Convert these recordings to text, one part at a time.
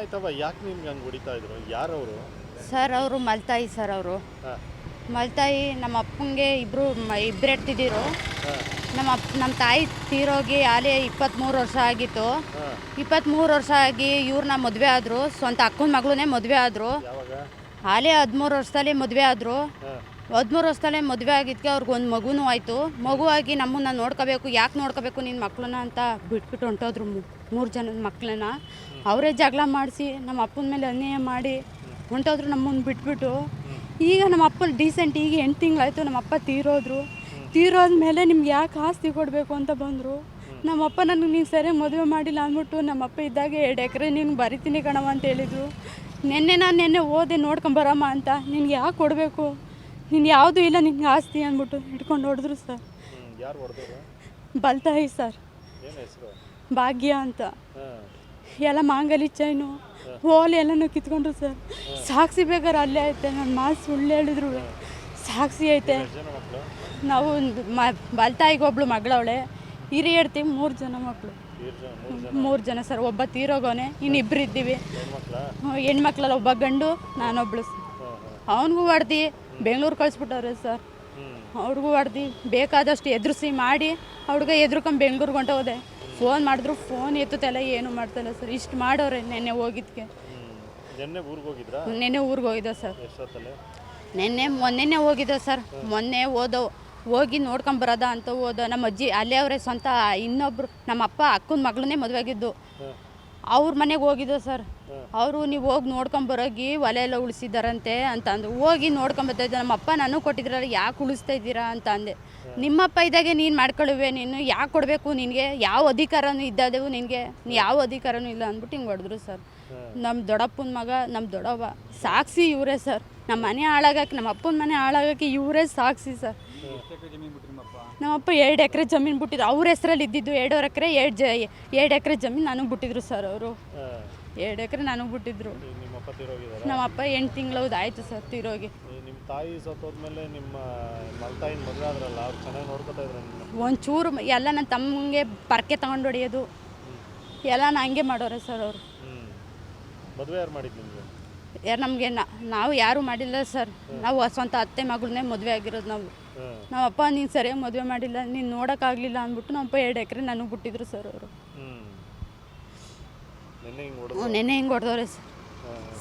ಆಯ್ತವ ಯಾಕೆ ನಿಮ್ಗೆ ಹಂಗೆ ಹೊಡಿತಾ ಇದ್ರು? ಯಾರವರು? ಸರ್ ಅವರು ಮಲ್ತಾಯಿ ಸರ್ ಅವರು. ಮಲ್ತಾಯಿ ನಮ್ಮ ಅಪ್ಪಂಗೆ ಇಬ್ರು ಇಬ್ಬರು ಎಡ್ತಿದ್ದಿರು ನಮ್ಮ ಅಪ್ಪ ನಮ್ಮ ತಾಯಿ ತೀರೋಗಿ ಆಲೇ ಇಪ್ಪತ್ತ್ಮೂರು ವರ್ಷ ಆಗಿತ್ತು. ಇಪ್ಪತ್ತ್ಮೂರು ವರ್ಷ ಆಗಿ ಇವ್ರನ್ನ ಮದುವೆ ಆದರು. ಸ್ವಂತ ಅಕ್ಕನ ಮಗಳನ್ನೇ ಮದುವೆ ಆದರು. ಆಲೇ ಹದಿಮೂರು ವರ್ಷದಲ್ಲಿ ಮದುವೆ ಆದರು. ಹದಿಮೂರು ವರ್ಷದಲ್ಲೇ ಮದುವೆ ಆಗಿದ್ದಕ್ಕೆ ಅವ್ರಿಗೆ ಒಂದು ಮಗುನೂ ಆಯಿತು. ಮಗು ಆಗಿ ನಮ್ಮನ್ನ ನೋಡ್ಕೋಬೇಕು, ಯಾಕೆ ನೋಡ್ಕೋಬೇಕು ನಿನ್ನ ಮಕ್ಕಳನ್ನ ಅಂತ ಬಿಟ್ಬಿಟ್ಟು ಹೊಂಟೋದ್ರು ಮೂರು ಜನದ ಮಕ್ಕಳನ್ನ ಅವರೇ ಜಗಳ ಮಾಡಿಸಿ ನಮ್ಮ ಅಪ್ಪನ ಮೇಲೆ ಅನ್ಯಾಯ ಮಾಡಿ ಹೊಂಟೋದ್ರು ನಮ್ಮನ್ನು ಬಿಟ್ಬಿಟ್ಟು. ಈಗ ನಮ್ಮ ಅಪ್ಪನ ಡೀಸೆಂಟ್ ಈಗ ಎಂಟು ತಿಂಗಳಾಯಿತು ನಮ್ಮ ಅಪ್ಪ ತೀರೋದ್ರು. ತೀರೋದ ಮೇಲೆ ನಿಮ್ಗೆ ಯಾಕೆ ಆಸ್ತಿ ಕೊಡಬೇಕು ಅಂತ ಬಂದರು. ನಮ್ಮಪ್ಪ ನನಗೆ ನೀನು ಸರಿಯಾಗಿ ಮದುವೆ ಮಾಡಿಲ್ಲ ಅಂದ್ಬಿಟ್ಟು ನಮ್ಮಪ್ಪ ಇದ್ದಾಗ ಎರಡು ಎಕರೆ ನೀನು ಬರಿತೀನಿ ಕಣವ ಅಂತ ಹೇಳಿದರು. ನಿನ್ನೆ ನಾನು ನಿನ್ನೆ ಓದೆ ನೋಡ್ಕೊಂಬರಮ್ಮ ಅಂತ. ನಿನಗೆ ಯಾಕೆ ಕೊಡಬೇಕು? ನೀನು ಯಾವುದೂ ಇಲ್ಲ ನಿನ್ ಆಸ್ತಿ ಅಂದ್ಬಿಟ್ಟು ಹಿಡ್ಕೊಂಡು ಹೊಡೆದ್ರು ಸರ್. ಯಾರು ಬಲ್ತಾಯಿ ಸರ್. ಭಾಗ್ಯ ಅಂತ. ಎಲ್ಲ ಮಾಂಗಲಿ ಚೈನು ಓಲೆ ಎಲ್ಲನೂ ಕಿತ್ಕೊಂಡ್ರು ಸರ್. ಸಾಕ್ಷಿ ಬೇಕಾದ್ರೆ ಅಲ್ಲೇ ಐತೆ ನನ್ನ ಮಾತು ಸುಳ್ಳು ಹೇಳಿದ್ರು. ಸಾಕ್ಷಿ ಐತೆ. ನಾವು ಒಂದು ಮ ಬಲ್ತಾಯಿಗೆ ಒಬ್ಳು ಮಗಳವಳೆ ಹಿರಿಯಡ್ತಿ ಮೂರು ಜನ ಮಕ್ಕಳು ಮೂರು ಜನ ಸರ್ ಒಬ್ಬ ತೀರೋಗೋನೆ ಇನ್ನಿಬ್ರು ಇದ್ದೀವಿ. ಹೆಣ್ಮಕ್ಳಲ್ಲ ಒಬ್ಬ ಗಂಡು ನಾನೊಬ್ಳು. ಅವನಿಗೂ ಹೊಡ್ದು. ಬೆಂಗಳೂರು ಕಳಿಸ್ಬಿಟ್ಟವ್ರೆ ಸರ್. ಅವ್ರಿಗೂ ಹೊಡ್ದು ಬೇಕಾದಷ್ಟು ಎದುರಿಸಿ ಮಾಡಿ ಹುಡುಗ ಎದುರ್ಕೊಂಡು ಬೆಂಗ್ಳೂರಿಗೆ ಹೊಂಟೋದೆ. ಫೋನ್ ಮಾಡಿದ್ರು ಫೋನ್ ಎತ್ತುತ್ತಲ್ಲ ಏನು ಮಾಡ್ತಲ್ಲ ಸರ್. ಇಷ್ಟು ಮಾಡೋರೆ ನೆನ್ನೆ ಹೋಗಿದ್ಕೆ. ನೆನ್ನೆ ಊರಿಗೆ ಹೋಗಿದ್ರಾ? ನೆನ್ನೆ ಊರಿಗೆ ಹೋಗಿದ್ದೆ ಸರ್. ನೆನ್ನೆ ಮೊನ್ನೆನೇ ಹೋಗಿದ್ದೆ ಸರ್. ಮೊನ್ನೆ ಓದೋ ಹೋಗಿ ನೋಡ್ಕೊಂಬರೋದ ಅಂತ ಓದೋ. ನಮ್ಮ ಅಜ್ಜಿ ಅಲ್ಲೇ ಅವರೇ ಸ್ವಂತ ಇನ್ನೊಬ್ರು ನಮ್ಮ ಅಪ್ಪ ಅಕ್ಕನ ಮಗಳನ್ನೇ ಮದುವೆ ಆಗಿದ್ದು. ಹಾಂ ಅವ್ರ ಮನೆಗೆ ಹೋಗಿದ್ದೋ ಸರ್. ಅವರು ನೀವು ಹೋಗಿ ನೋಡ್ಕೊಂಬರೋಗಿ ಒಲೆ ಎಲ್ಲ ಉಳಿಸಿದಾರಂತೆ ಅಂತ ಅಂದರು ಹೋಗಿ ನೋಡ್ಕೊಂಬರ್ತಾಯಿದ್ದೆ ನಮ್ಮಪ್ಪ ನಮ್ಮ ಅಪ್ಪ ನಾನು ಕೊಟ್ಟಿದ್ರಲ್ಲ ಯಾಕೆ ಉಳಿಸ್ತಾ ಇದ್ದೀರಾ ಅಂತ ಅಂದೆ ನಿಮ್ಮಪ್ಪ ಇದ್ದಾಗೆ ನೀನು ಮಾಡ್ಕೊಳ್ಳುವೆ ನೀನು ಯಾಕೆ ಕೊಡಬೇಕು ನಿನಗೆ? ಯಾವ ಅಧಿಕಾರನೂ ಇದ್ದಾದೆವು ನಿನಗೆ? ಯಾವ ಅಧಿಕಾರನೂ ಇಲ್ಲ ಅಂದ್ಬಿಟ್ಟು ಹಿಂಗೆ ಹೊಡೆದ್ರು ಸರ್. ನಮ್ಮ ದೊಡ್ಡಪ್ಪನ ಮಗ ನಮ್ಮ ದೊಡ್ಡವ್ವ. ಸಾಕ್ಷಿ ಇವರೇ ಸರ್. ನಮ್ಮ ಮನೆ ಹಾಳಾಗಕ್ಕೆ ನಮ್ಮ ಅಪ್ಪನ ಮನೆ ಹಾಳಾಗಕ್ಕೆ ಇವರೇ ಸಾಕ್ಷಿ ಸರ್. ನಮ್ಮಪ್ಪ ಎರಡು ಎಕರೆ ಜಮೀನು ಬಿಟ್ಟಿದ್ರು. ಅವ್ರ ಹೆಸರಲ್ಲಿ ಇದ್ದಿದ್ದು ಎರಡೂವರೆ ಎಕರೆ ಎರಡು ಜ ಎರಡು ಎಕರೆ ಜಮೀನು ನನಗೆ ಬಿಟ್ಟಿದ್ರು ಸರ್ ಅವರು. ಎರಡು ಎಕರೆ ನನಗೆ ಬಿಟ್ಟಿದ್ರು. ನಿಮ್ಮ ಅಪ್ಪ ನಮ್ಮಪ್ಪ ಎಂಟು ತಿಂಗಳ ಆಯಿತು ಸರ್ ತಿರೋಗಿ. ನಿಮ್ಮ ತಾಯಿ ಸತ್ತೋದ್ಮೇಲೆ ನಿಮ್ಮ ಮಲ್ತಾಯಿನ ಮದುವೆ ಆದ್ರಲ್ಲ ಅವ್ರು ಚೆನ್ನಾಗಿ ನೋಡ್ಕೊತಾ ಇದ್ರು ಒಂಚೂರು ಎಲ್ಲ ನನ್ನ ತಮ್ಮಂಗೆ ಪರ್ಕೆ ತಗೊಂಡು ಹೊಡೆಯೋದು. ಎಲ್ಲ ನಾ ಹಂಗೆ ಮಾಡೋರೆ ಸರ್ ಅವರು. ಮದುವೆ ಯಾರು ಮಾಡಿದ್ದು ನಿಮಗೆ? ಯಾರು ನಮಗೆ ನಾವು ಯಾರು ಮಾಡಿಲ್ಲ ಸರ್. ನಾವು ಸ್ವಂತ ಅತ್ತೆ ಮಗಳನ್ನೇ ಮದುವೆ ಆಗಿರೋದು ನಾವು. ನಮ್ಮ ಅಪ್ಪ ನೀನು ಸರಿಯಾಗಿ ಮದುವೆ ಮಾಡಿಲ್ಲ ನೀನು ನೋಡೋಕ್ಕಾಗಲಿಲ್ಲ ಅಂದ್ಬಿಟ್ಟು ನಮ್ಮಪ್ಪ ಎರಡು ಎಕರೆ ನನಗೆ ಬಿಟ್ಟಿದ್ರು ಸರ್ ಅವರು. ನಿನ್ನೆ ಹಿಂಗೆ ಹೊಡೆದವ್ರೆ ಸರ್.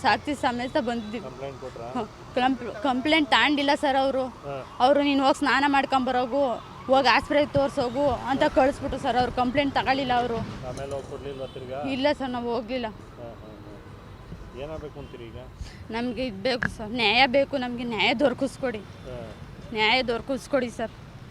ಸಾಕ್ಷಿ ಸಮೇತ ಬಂದಿದ್ದೀವಿ ಕಂಪ್ಲೇಂಟ್ ತಾಂಡಿಲ್ಲ ಸರ್ ಅವರು. ಅವರು ನೀನು ಹೋಗಿ ಸ್ನಾನ ಮಾಡ್ಕೊಂಬರೋಗು ಹೋಗಿ ಆಸ್ಪತ್ರೆಗೆ ತೋರಿಸೋಗು ಅಂತ ಕಳಿಸ್ಬಿಟ್ಟು ಸರ್ ಅವ್ರು. ಕಂಪ್ಲೇಂಟ್ ತಗೊಳ್ಳಿಲ್ಲ ಅವರು. ಇಲ್ಲ ಸರ್ ನಾವು ಹೋಗಲಿಲ್ಲ. ಏನಾಗಬೇಕು ಅಂತೀರಿ ಈಗ? ನಮಗೆ ಇದು ಬೇಕು ಸರ್. ನ್ಯಾಯ ಬೇಕು ನಮಗೆ ನ್ಯಾಯ ದೊರಕಿಸ್ಕೊಡಿ. ನ್ಯಾಯ ದೊರಕಿಸ್ಕೊಡಿ ಸರ್.